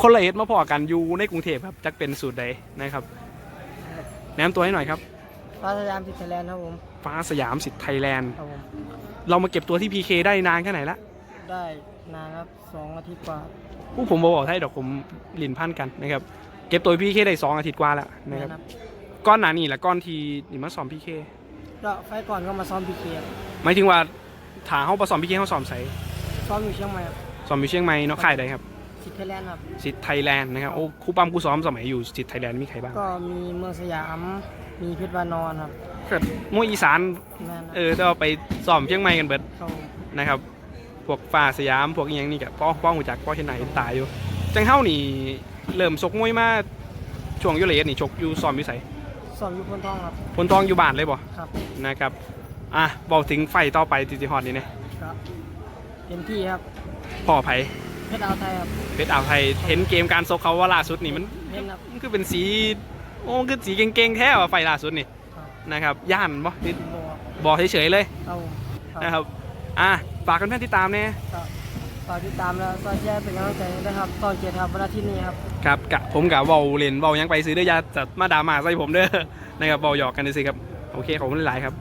คนละเอ็ดมาพอกันอยู่ในกรุงเทพครับจักเป็นสูตรใดนะครับแนะนำตัวให้หน่อยครับ ฟ้าสยามสิทธิ์ไทยแลนด์ครับผมฟ้าสยามสิทธิ์ไทยแลนด์ครับผมเรามาเก็บตัวที่ PK ได้นานแค่ไหนละได้นานครับสองอาทิตย์กว่าผู้ผมบอกให้ดอกผมลินพันกันนะครับเก็บตัว PK ได้สองอาทิตย์กว่าแล้วนะครับนะครับก้อนหนานี่แหละก้อนทีนี่มาซ้อม PK ก็ไฟล์ก่อนก็มาซ้อมพีเคหมายถึงว่าถาเขาประซ้อม PK เขาซ้อมใส่ซ้อมอยู่เชียงใหม่ครับ ซ้อมอยู่เชียงใหม่เนาะค่ายใดครับสิทธิ์ไทยแลนด์ครับสิทธิ์ไทยแลนด์นะครับโอ้ครูปั๊มครูซ้อมสมัยอยู่สิทธิ์ไทยแลนด์มีใครบ้างก็มีเมืองสยาม มีเพชรวานอนครับเกิดมวยอีสานแม่นครับเออแต่ว่าไปซ้อมเชียงใหม่กันเบิดเขานะครับพวกฟ้าสยามพวกอหยังนี่กับป้อป้องหูจักป้อเช่นไหนตายอยู่จังเฮ้านี่เริ่มชกมวยมาช่วงอยูเลสนี่ชกอยู่ซ้อมอยู่ไสซ้อมอยู่พนทองครับพลทองอยู่บ้านเลยบ่ครับนะครับอะบอกถึงไฟต่อไปติจิฮอดนี่นะก็ เต็มที่ครับพ่อไผเพชรเอาไทยครับเพชรอ่าวไทยเห็นเกมการซกเขาว่าล่าสุดนี่มันเล่นครับ มันคือเป็นสีโอ้มันคือสีเก่งๆแท้ว่ะไฟล่าสุดนี่ครับ นะครับย่านบ่ติดบัวบอกเฉยๆเลยครับผมครับนะครับอะฝากกันแฟนๆติดตามเนี่ยก็ฝากติดตามแล้วซอยแชร์เป็นกำลังใจด้วยครับตอนเจ็ดครับวันอาทิตย์นี้ครับ ครับกะผมกะเบาเล่นเบายังไปซื้อเด้ออยาจัดมาด่ามาใส่ผมเด้อนะครับเบาหยอกกันซื้อครับโอเคขอบคุณหลายๆครับ